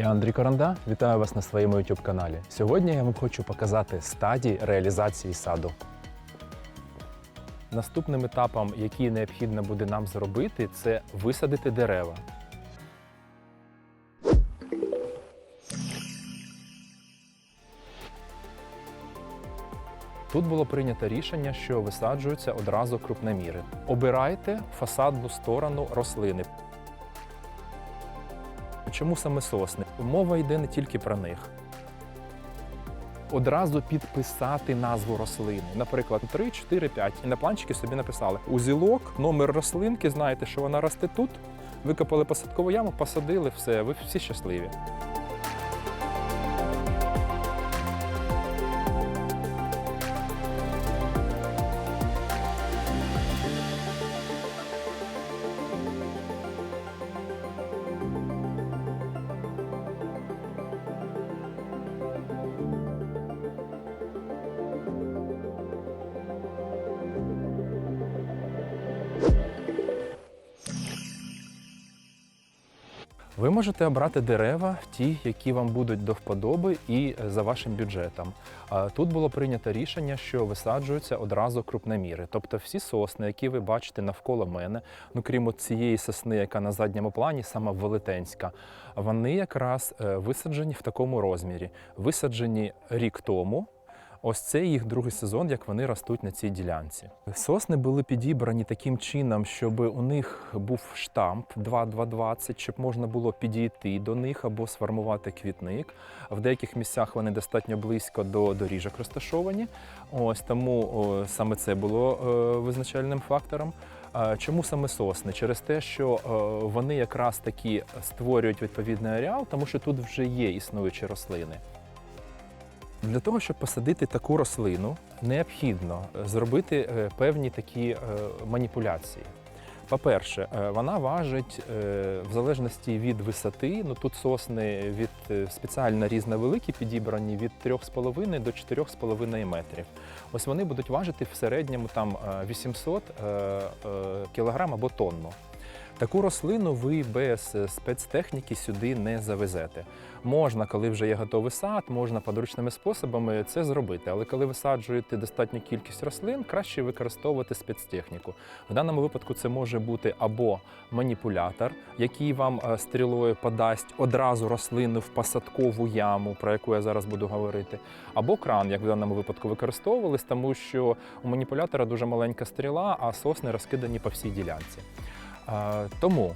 Я Андрій Коранда, вітаю вас на своєму YouTube каналі. Сьогодні я вам хочу показати стадії реалізації саду. Наступним етапом, який необхідно буде нам зробити, це висадити дерева. Тут було прийнято рішення, що висаджуються одразу крупноміри. Обирайте фасадну сторону рослини. Чому саме сосни? Мова йде не тільки про них. Одразу підписати назву рослини. Наприклад, 3, 4, 5. І на планчики собі написали узілок, номер рослинки, знаєте, що вона росте тут. Викопали посадкову яму, посадили, все, ви всі щасливі. Ви можете обрати дерева, ті, які вам будуть до вподоби і за вашим бюджетом. Тут було прийнято рішення, що висаджуються одразу крупноміри. Тобто всі сосни, які ви бачите навколо мене, ну крім цієї сосни, яка на задньому плані, сама велетенська, вони якраз е, висаджені в такому розмірі. Висаджені рік тому. Ось це їх другий сезон, як вони ростуть на цій ділянці. Сосни були підібрані таким чином, щоб у них був штамп 2-2-20, щоб можна було підійти до них або сформувати квітник. В деяких місцях вони достатньо близько до доріжок розташовані. Ось тому о, саме це було е, визначальним фактором. Чому саме сосни? Через те, що е, вони якраз таки створюють відповідний ареал, тому що тут вже є існуючі рослини. Для того, щоб посадити таку рослину, необхідно зробити е, певні такі е, маніпуляції. По-перше, е, вона важить е, в залежності від висоти. Ну тут сосни від е, спеціально різновеликі підібрані від 3,5 до 4,5 метрів. Ось вони будуть важити в середньому там е, 800 е, е, кілограм або тонну. Таку рослину ви без е, спецтехніки сюди не завезете. Можна, коли вже є готовий сад, можна подручними способами це зробити. Але коли висаджуєте достатню кількість рослин, краще використовувати спецтехніку. В даному випадку це може бути або маніпулятор, який вам е, стрілою подасть одразу рослину в посадкову яму, про яку я зараз буду говорити, або кран, як в даному випадку використовувались, тому що у маніпулятора дуже маленька стріла, а сосни розкидані по всій ділянці. Тому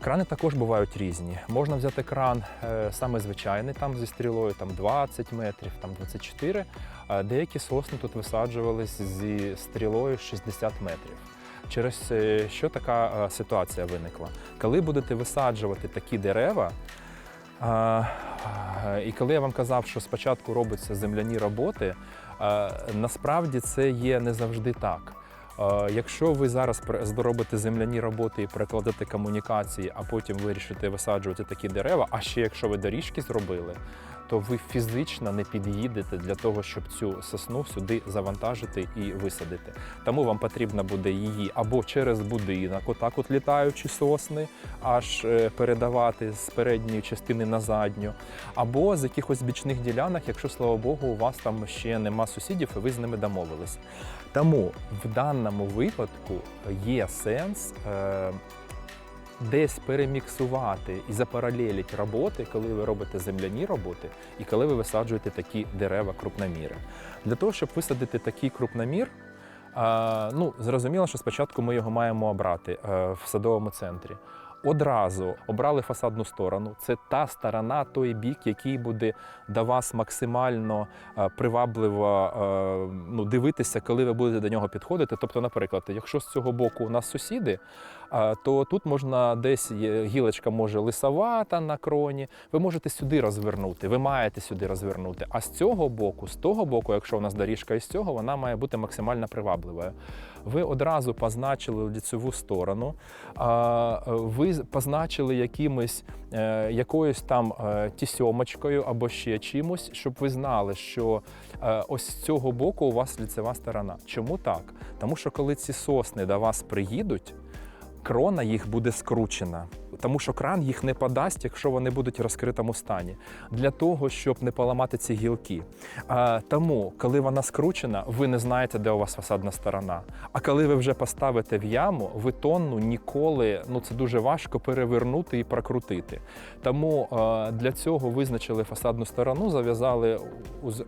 крани також бувають різні. Можна взяти кран е, саме звичайний, там зі стрілою там 20 метрів, там 24. Деякі сосни тут висаджувались зі стрілою 60 метрів. Через е, що така е, ситуація виникла? Коли будете висаджувати такі дерева, І коли я вам казав, що спочатку робляться земляні роботи, насправді це є не завжди так. Якщо ви зараз зробите земляні роботи і перекладете комунікації, а потім вирішите висаджувати такі дерева, а ще якщо ви доріжки зробили, то ви фізично не під'їдете для того, щоб цю сосну сюди завантажити і висадити. Тому вам потрібно буде її або через будинок, отак от літаючі сосни, аж е, передавати з передньої частини на задню, або з якихось бічних ділянок, якщо слава Богу, у вас там ще нема сусідів, і ви з ними домовились. Тому в даному випадку є сенс. Е, Десь переміксувати і запаралелити роботи, коли ви робите земляні роботи, і коли ви висаджуєте такі дерева крупноміри. Для того, щоб висадити такий крупномір, ну, зрозуміло, що спочатку ми його маємо обрати е, в садовому центрі. Одразу обрали фасадну сторону. Це та сторона, той бік, який буде до вас максимально е, привабливо е, ну, дивитися, коли ви будете до нього підходити. Тобто, наприклад, якщо з цього боку у нас сусіди, то тут можна десь є- гілочка може лисовата на кроні. Ви можете сюди розвернути, ви маєте сюди розвернути. А з цього боку, з того боку, якщо у нас доріжка із цього, вона має бути максимально привабливою. Ви одразу позначили ліцеву сторону, ви позначили якимось, е, якоюсь там е, тісьомочкою або ще чимось, щоб ви знали, що е, ось з цього боку у вас ліцева сторона. Чому так? Тому що коли ці сосни до вас приїдуть, крона їх буде скручена. Тому що кран їх не подасть, якщо вони будуть в розкритому стані, для того, щоб не поламати ці гілки. Тому, коли вона скручена, ви не знаєте, де у вас фасадна сторона. А коли ви вже поставите в яму, ви тонну ніколи, ну це дуже важко перевернути і прокрутити. Тому для цього визначили фасадну сторону, зав'язали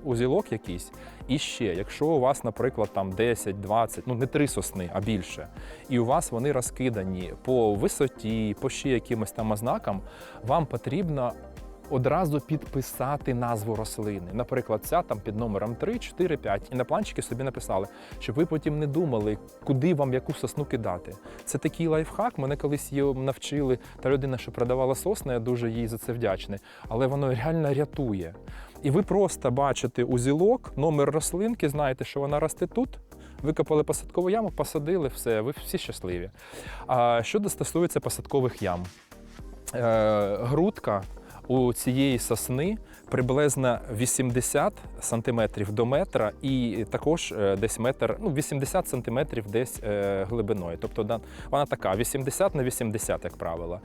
узілок якийсь. І ще, якщо у вас, наприклад, там 10, 20, ну не три сосни, а більше, і у вас вони розкидані по висоті, по ще якимось там ознакам, вам потрібно одразу підписати назву рослини. Наприклад, ця там під номером 3, 4, 5. І на планчики собі написали, щоб ви потім не думали, куди вам яку сосну кидати. Це такий лайфхак. Мене колись її навчили. Та людина, що продавала сосни, я дуже їй за це вдячний. Але воно реально рятує. І ви просто бачите узілок, номер рослинки, знаєте, що вона росте тут. Викопали посадкову яму, посадили, все, ви всі щасливі. А що стосується посадкових ям, е, грудка у цієї сосни приблизно 80 сантиметрів до метра, і також е, десь метр, ну 80 сантиметрів десь е, глибиною. Тобто вона така 80 на 80, як правило.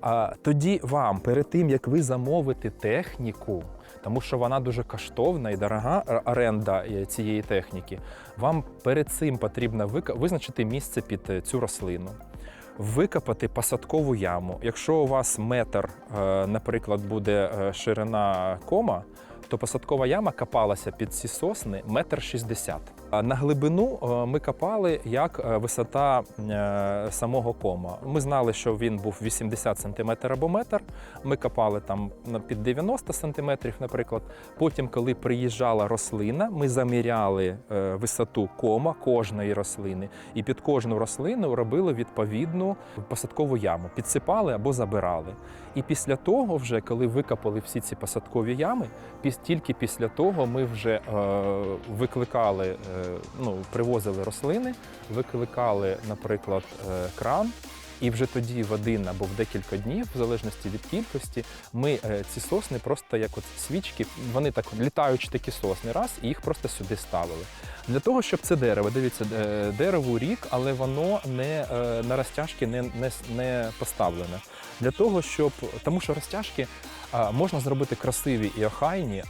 А тоді вам, перед тим як ви замовите техніку, тому що вона дуже коштовна і дорога оренда е, цієї техніки, вам перед цим потрібно визначити місце під е, цю рослину. Викопати посадкову яму. Якщо у вас метр, е, наприклад, буде ширина кома, то посадкова яма копалася під ці сосни метр шістдесят. На глибину е, ми копали як е, висота е, самого кома. Ми знали, що він був 80 см або метр. Ми копали там під 90 см, наприклад. Потім, коли приїжджала рослина, ми заміряли висоту кома кожної рослини, і під кожну рослину робили відповідну посадкову яму, підсипали або забирали. І після того, вже коли викопали всі ці посадкові ями, тільки після того ми вже викликали, ну, привозили рослини, викликали, наприклад, е, кран. І вже тоді в один або в декілька днів, в залежності від кількості, ми е, ці сосни просто як от свічки, вони так літаючі такі сосни, раз, і їх просто сюди ставили. Для того, щоб це дерево, дивіться, е, дереву рік, але воно не е, на розтяжки не, не, не поставлене. Для того, щоб тому що розтяжки можна зробити красиві і охайні,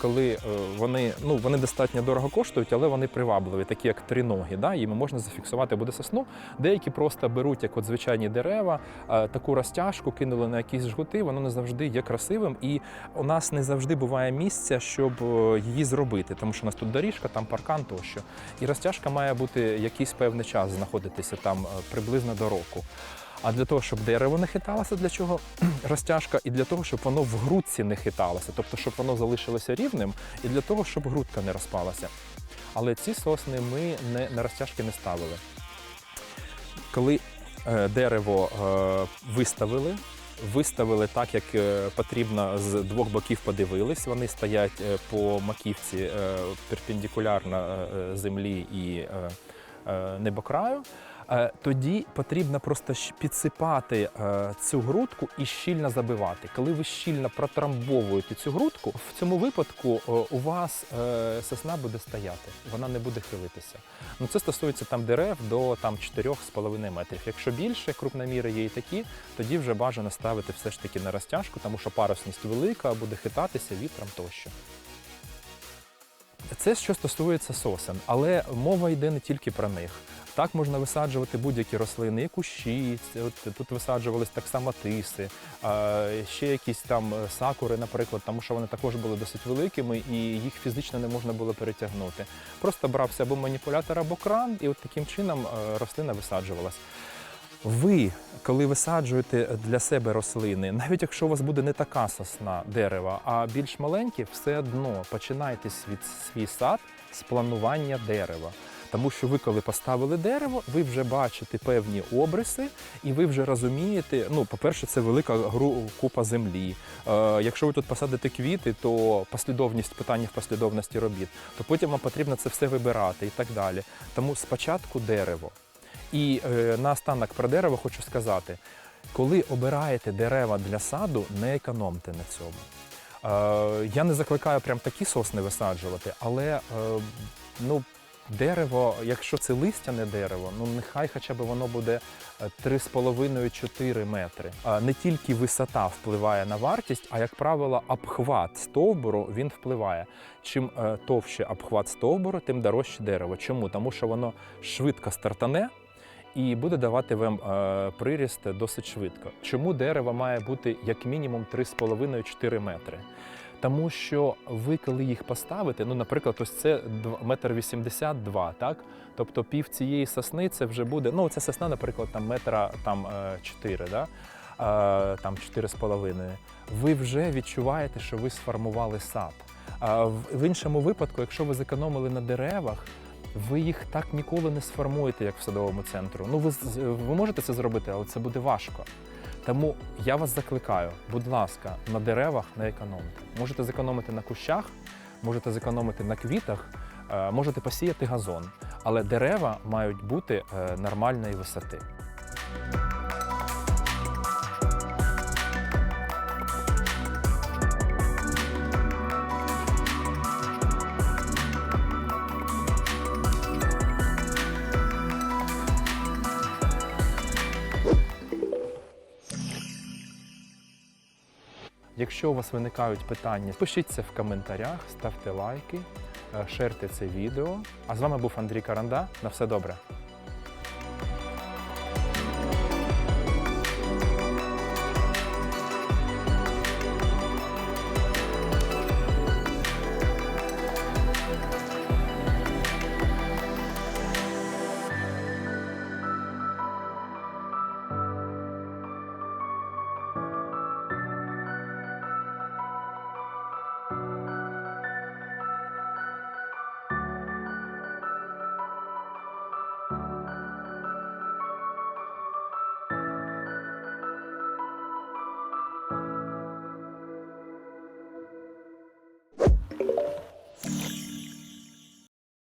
коли е, вони ну вони достатньо дорого коштують, але вони привабливі, такі як триногі. Да? Їми можна зафіксувати буде сосну. Деякі просто беруть, як от звичайні дерева, таку розтяжку, кинули на якісь жгути, воно не завжди є красивим. І у нас не завжди буває місця, щоб е, її зробити, тому що у нас тут доріжка, там паркан тощо. І розтяжка має бути якийсь певний час знаходитися там е, приблизно до року. А для того, щоб дерево не хиталося, для чого розтяжка, і для того, щоб воно в грудці не хиталося, тобто, щоб воно залишилося рівним, і для того, щоб грудка не розпалася. Але ці сосни ми не, на розтяжки не ставили. Коли е, дерево е, виставили, виставили так, як е, потрібно з двох боків подивились. Вони стоять е, по маківці е, перпендикулярно землі і небокраю. Е, Тоді потрібно просто підсипати е, цю грудку і щільно забивати. Коли ви щільно протрамбовуєте цю грудку, в цьому випадку е, у вас сосна буде стояти, вона не буде хилитися. Ну це стосується там дерев до там 4,5 метрів. Якщо більше крупноміри є і такі, тоді вже бажано ставити все ж таки на розтяжку, тому що парусність велика, буде хитатися вітром тощо. Це що стосується сосен, але мова йде не тільки про них. Так можна висаджувати будь-які рослини, кущі, от тут висаджувались так само тиси, ще якісь там е, сакури, наприклад, тому що вони також були досить великими і їх фізично не можна було перетягнути. Просто брався або маніпулятор, або кран, і от таким чином е, рослина висаджувалась. Ви, коли висаджуєте для себе рослини, навіть якщо у вас буде не така сосна дерева, а більш маленькі, все одно починайте свій, свій сад з планування дерева. Тому що ви, коли поставили дерево, ви вже бачите певні обриси, і ви вже розумієте. Ну, по-перше, це велика гру купа землі. Е, якщо ви тут посадите квіти, то послідовність питання в послідовності робіт, то потім вам потрібно це все вибирати і так далі. Тому спочатку дерево. І е, наостанок про дерево хочу сказати: коли обираєте дерева для саду, не економте на цьому. Е, я не закликаю прям такі сосни висаджувати, але е, ну, Дерево, якщо це листяне дерево, ну нехай хоча б воно буде е, 3,5-4 метри. А Не тільки висота впливає на вартість, а як правило, обхват стовбуру він впливає. Чим е, товще обхват стовбуру, тим дорожче дерево. Чому? Тому що воно швидко стартане і буде давати вам е, приріст досить швидко. Чому дерево має бути як мінімум 3,5-4 метри? Тому що ви, коли їх поставите, ну, наприклад, ось це дв- метр 82, так? Тобто пів цієї сосни це вже буде, ну, ця сосна, наприклад, там метра там, е, 4, да? Е, там 4,5. Ви вже відчуваєте, що ви сформували сад. В іншому випадку, якщо ви зекономили на деревах, ви їх так ніколи не сформуєте, як в садовому центру. Ну, ви, ви можете це зробити, але це буде важко. Тому я вас закликаю, будь ласка, на деревах не економте. Можете зекономити на кущах, можете зекономити на квітах, е, можете посіяти газон, але дерева мають бути е, нормальної висоти. Якщо у вас виникають питання, пишіть це в коментарях, ставте лайки, е, шерте це відео. А з вами був Андрій Каранда. На все добре.